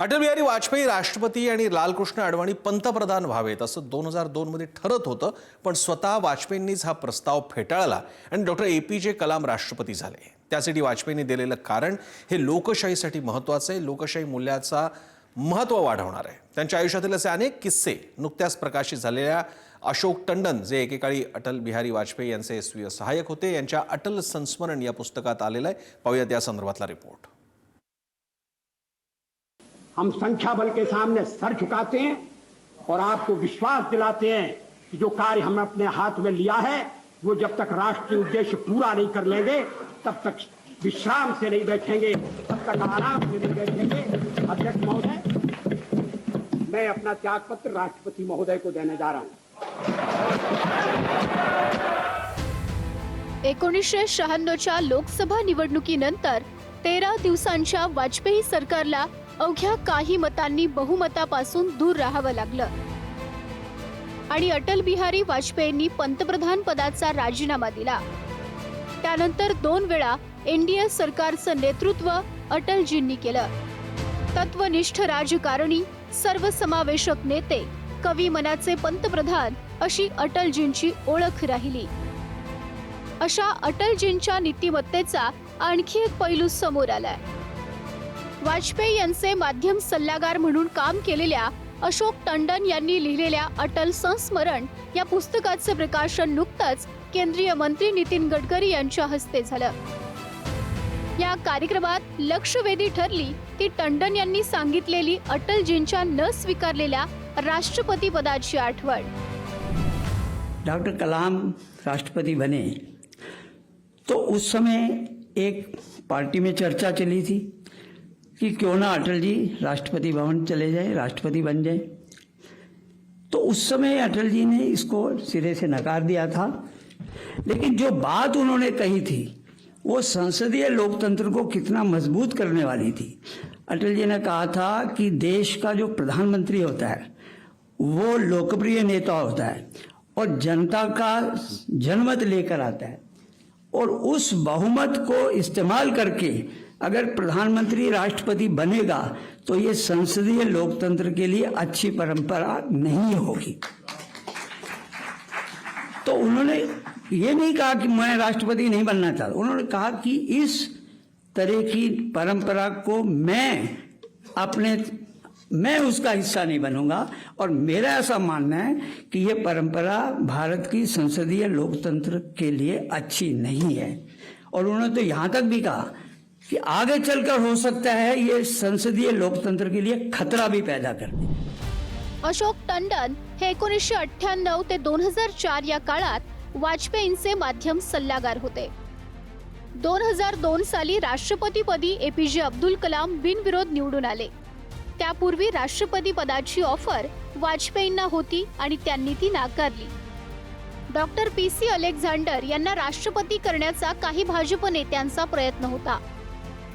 अटल बिहारी वाजपेयी राष्ट्रपती आणि लालकृष्ण अडवाणी पंतप्रधान व्हावेत असं दोन हजार दोनमध्ये ठरत होतं पण स्वतः वाजपेयींनीच हा प्रस्ताव फेटाळला आणि डॉक्टर ए पी जे कलाम राष्ट्रपती झाले. त्यासाठी वाजपेयींनी दिलेलं कारण हे लोकशाहीसाठी महत्त्वाचं आहे लोकशाही मूल्याचा महत्त्व वाढवणार आहे. त्यांच्या आयुष्यातील असे अनेक किस्से नुकत्याच प्रकाशित झालेल्या अशोक टंडन जे एकेकाळी अटल बिहारी वाजपेयी यांचे एसवी सहाय्यक होते यांच्या अटल संस्मरण या पुस्तकात आलेलं आहे. पाहूयात या संदर्भातला रिपोर्ट. हम संख्या बल के सामने सर झुकाते हैं और आपको विश्वास दिलाते हैं कि जो कार्य हमने अपने हाथ में लिया है, वो जब तक राष्ट्रीय उद्देश्य पूरा नहीं कर लेंगे, तब तक विश्राम से नहीं बैठेंगे, तब तक आराम से नहीं बैठेंगे। अध्यक्ष महोदय, मैं अपना त्याग पत्र राष्ट्रपति महोदय को देने जा रहा हूँ। एकोणीसशे शहाण्णवच्या लोकसभा निवडणुकीनंतर तेरा दिवसांच्या वाजपेयी सरकारला अवघ्या काही मतांनी बहुमतापासून दूर राहावं लागलं. आणि अटल बिहारी वाजपेयींनी पंतप्रधान पदाचा राजीनामा दिला. त्यानंतर दोन वेळा एनडीए सरकारचं नेतृत्व अटलजींनी केलं. तत्वनिष्ठ राजकारणी सर्वसमावेशक नेते कवी मनाचे पंतप्रधान अशी अटलजींची ओळख राहिली. अशा अटलजींच्या नीतिमत्तेचा आणखी एक पैलू समोर आलाय. वाजपेयी यांचे माध्यम सल्लागार म्हणून काम केलेल्या अशोक टंडन यांनी लिहिलेल्या अटल संस्मरण या पुस्तकाचे प्रकाशन नुकतंच केंद्रीय मंत्री नितीन गडकरी यांच्या हस्ते झालं. या कार्यक्रमात लक्षवेधी ठरली ती टंडन यांनी सांगितलेली अटलजींच्या न स्वीकारलेल्या राष्ट्रपती पदाची आठवण. डॉक्टर कलाम राष्ट्रपति बने. तो उस समय एक पार्टी में चर्चा चली थी. कि क्यों ना अटल जी राष्ट्रपति भवन चले जाए, राष्ट्रपति बन जाए। तो उस समय अटल जी ने इसको सिरे से नकार दिया था। लेकिन जो बात उन्होंने कही थी, वो संसदीय लोकतंत्र को कितना मज़बूत करने वाली थी। अटल जी ने कहा था कि देश का जो प्रधानमंत्री होता है, वो लोकप्रिय नेता होता है और जनता का जनमत लेकर आता है। और उस बहुमत को इस्तेमाल करके अगर प्रधानमंत्री राष्ट्रपति बनेगा तो ये संसदीय लोकतंत्र के लिए अच्छी परंपरा नहीं होगी। तो उन्होंने ये नहीं कहा कि मैं राष्ट्रपति नहीं बनना चाहता। उन्होंने कहा कि इस तरह की परंपरा को मैं अपने, मैं उसका हिस्सा नहीं बनूँगा और मेरा ऐसा मानना है कि ये परंपरा भारत की संसदीय लोकतंत्र के लिए अच्छी नहीं है। और उन्होंने तो यहाँ तक भी कहा कि आगे चलकर हो सकता है ये संसदीय लोकतंत्र के लिए खतरा भी पैदा कर दे। अशोक टंडन हे एकोणीसशे अठ्ठ्याण्णव ते दोन हजार चार या काळात वाजपेयींचे माध्यम सल्लागार होते. दोन हजार दोन साली राष्ट्रपतीपदी ए पी जे अब्दुल कलाम बिनविरोध निवडून आले. त्यापूर्वी राष्ट्रपती पदाची ऑफर वाजपेयींना होती आणि त्यांनी ती नाकारली. डॉक्टर पी सी अलेक्झांडर यांना राष्ट्रपती करण्याचा काही भाजप नेत्यांचा प्रयत्न होता.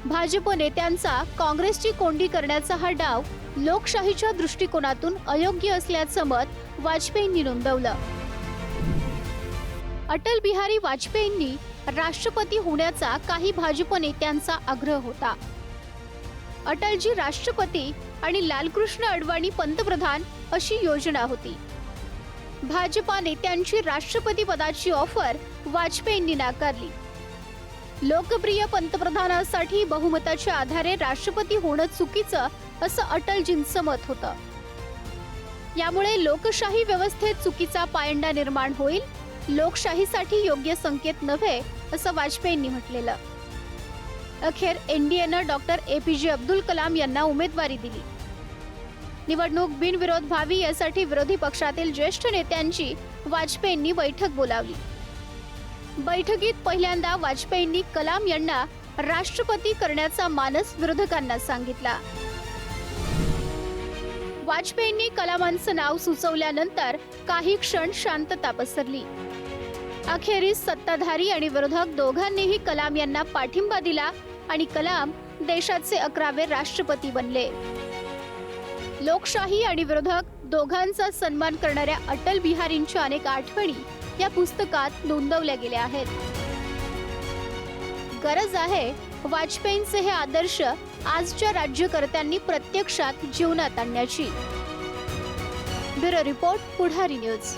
भाजप नेत्यांचा काँग्रेसची कोंडी करण्याचा हा डाव लोकशाहीच्या दृष्टिकोनातून अयोग्य असल्याचं मत वाजपेयींनी नोंदवलं. अटल बिहारी वाजपेयींनी राष्ट्रपती होण्याचा काही भाजप नेत्यांचा आग्रह होता. अटलजी राष्ट्रपती आणि लालकृष्ण अडवाणी पंतप्रधान अशी योजना होती. भाजपा नेत्यांची राष्ट्रपती पदाची ऑफर वाजपेयींनी नाकारली. लोकप्रिय पंतप्रधानासाठी बहुमताच्या आधारे राष्ट्रपती होणं चुकीचं असं अटलजींचं मत होतं. यामुळे लोकशाही व्यवस्थेत चुकीचा पायंडा निर्माण होईल लोकशाहीसाठी योग्य संकेत नव्हे असं वाजपेयींनी म्हटलेलं. अखेर एनडीएनं डॉक्टर ए पी जे अब्दुल कलाम यांना उमेदवारी दिली. निवडणूक बिनविरोध व्हावी यासाठी विरोधी पक्षातील ज्येष्ठ नेत्यांची वाजपेयींनी बैठक बोलावली बैठकीत पहिल्यांदा वाजपेयींनी कलाम यांना राष्ट्रपती करण्याचा मानस विरोधकांना सांगितला. वाजपेयींनी कलामांचं नाव सुचवल्यानंतर काही क्षण शांतता पसरली. अखेरीस सत्ताधारी आणि विरोधक दोघांनीही कलाम यांना पाठिंबा दिला आणि कलाम देशाचे अकरावे राष्ट्रपती बनले. लोकशाही आणि विरोधक दोघांचा सन्मान करणाऱ्या अटल बिहारींच्या अनेक आठवणी या पुस्तकात नोंदवल्या गेल्या आहेत. गरज आहे वाजपेयींचे हे आदर्श आजच्या राज्यकर्त्यांनी प्रत्यक्षात जीवनात आणण्याची. Bureau report Pudhari news.